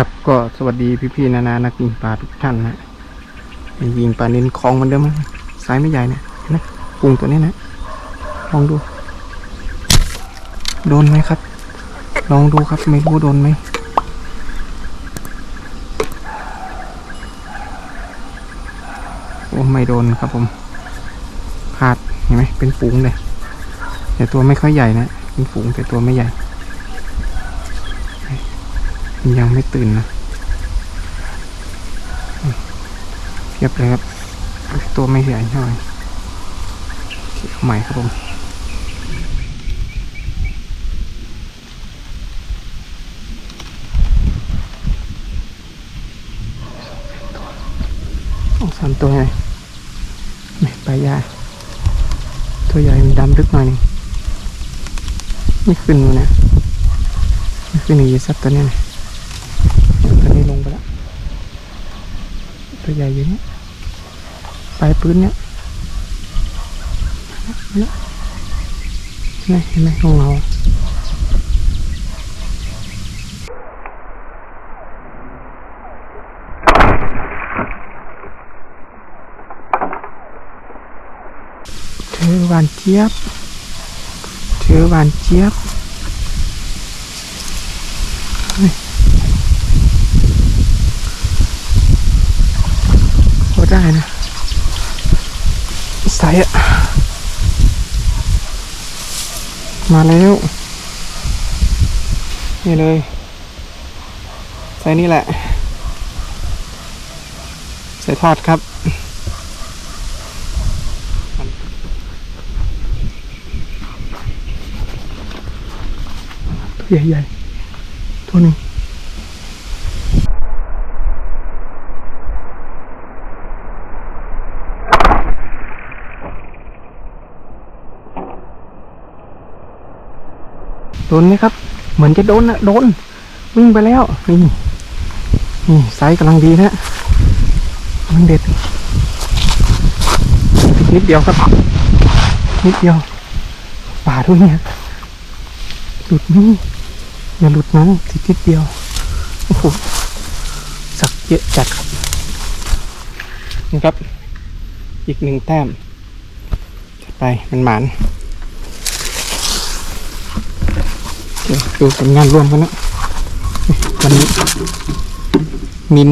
ครับก็สวัสดีพี่ๆนานานักยิงปลาทุกท่านนะยิงปลาเนินคลองเหมันเดิมนะสายไม่ใหญ่นะนไหมกุ้งตัวนี้นะลองดู โดนไหมครับ ลองดูครับไม่รู้โดนไหมโอ้ไม่โดนครับผมพลาดเห็นไหมเป็นฝูงเลยแต่ตัวไม่ค่อยใหญ่นะเป็นฝูงแต่ตัวไม่ใหญ่ ยังไม่ตื่นนะเทียบเลยครับ ตัวไม่ใหญ่เท่าไหร่เอาใหม่ครับผมสองสามตัวเลยไม่ไปลายาตัวใหญ่มันดำลึกหน่อยหนึงไม่ขึ้นเลยนะ ไม่ขึ้นอีกสักตัวเนี้นะตัวนี้ลงไปแล้ว ตัวใหญ่อยู่เนี่ยปลายปืนเนี่ยนี่เห็นไหมเห็นไหมของเราเธอหวานเจี๊ยบเธอหวานเจี๊ยบ โอ้ ได้นะใส่อะมาแล้ว นี่เลย ใส่นี่แหละ ใส่ทอดครับตัวใหญ่ๆตัวหนึ่ง โดนไหมครับ เหมือนจะโดนนะโดน วิ่งไปแล้ว นี่นี่ไซส์กำลังดีนะมันเด็ด นิดเดียวครับ นิดเดียว ป่าด้วยเนี่ยหลุดนี่อย่าหลุดนะติดนิดเดียวโอ้โหสักเยอะจัดครับนี่ครับ อีกหนึ่งแต้มจัดไปมันหมาน โอเค ดูผลงานรวมกันนะวันนี้มิน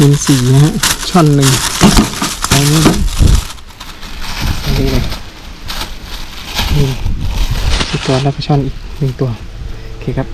มินสี่นะฮะช่อนหนึ่งไปนี้นะไปนี้เลยนสี่ตัวแล้วก็ช่อนอีกหนึ่งตัว โอเคครับ